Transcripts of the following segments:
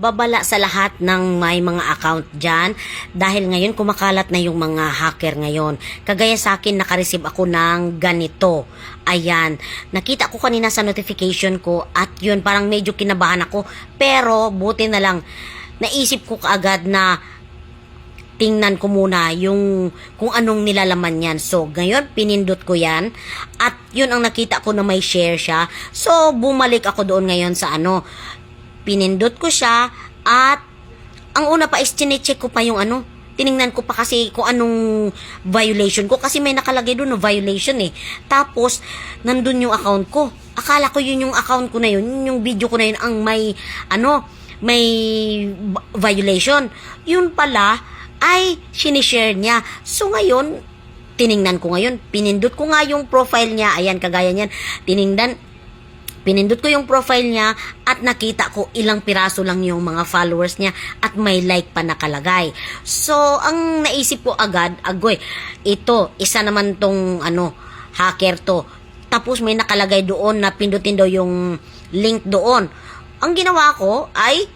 babala sa lahat ng may mga account dyan dahil ngayon kumakalat na yung mga hacker ngayon. Kagaya sa akin, nakareceive ako ng ganito. Ayan, nakita ko kanina sa notification ko at yun, parang medyo kinabahan ako. Pero, buti na lang, naisip ko kaagad na tingnan ko muna yung kung anong nilalaman yan. So, ngayon, pinindot ko yan. At yun ang nakita ko na may share siya. So, bumalik ako doon ngayon sa ano. Pinindot ko siya at ang una pa is chinecheck ko pa yung ano. Tiningnan ko pa kasi kung anong violation ko. Kasi may nakalagay doon na violation eh. Tapos, nandun yung account ko. Akala ko yun yung account ko na yun. Yun yung video ko na yun ang may, ano, may violation. Yun pala, ay sinishare niya. So ngayon, tiningnan ko ngayon, pinindot ko nga yung profile niya. Ayan, kagaya niyan. Tiningnan, pinindot ko yung profile niya at nakita ko ilang piraso lang yung mga followers niya at may like pa nakalagay. So, ang naisip ko agad, agoy, ito, isa naman tong ano, hacker to. Tapos may nakalagay doon na pindutin daw yung link doon. Ang ginawa ko ay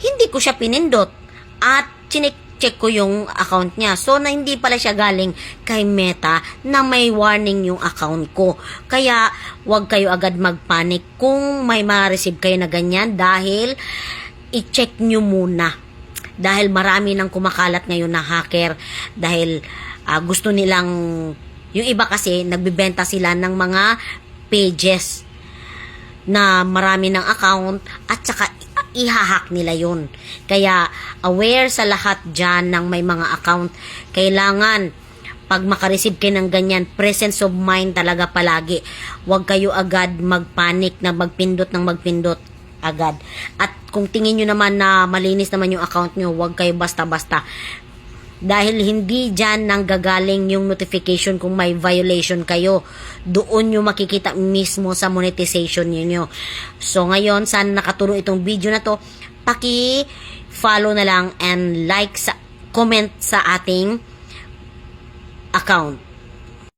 hindi ko siya pinindot at chinek check ko yung account niya. So, na hindi pala siya galing kay Meta na may warning yung account ko. Kaya, wag kayo agad magpanik kung may ma-receive kayo na ganyan dahil i-check nyo muna. Dahil marami nang kumakalat ngayon na hacker dahil ah, gusto nilang yung iba kasi nagbibenta sila ng mga pages na marami ng account at saka ihahack nila yun. Kaya aware sa lahat dyan ng may mga account, kailangan pag makareceive kayo ng ganyan, presence of mind talaga palagi. Huwag kayo agad magpanik na magpindot ng magpindot agad. At kung tingin nyo naman na malinis naman yung account nyo, huwag kayo basta-basta dahil hindi dyan nang gagaling yung notification kung may violation kayo. Doon nyo makikita mismo sa monetization ninyo. So ngayon, sana nakatulong itong video na to. Paki-follow na lang and like sa comment sa ating account.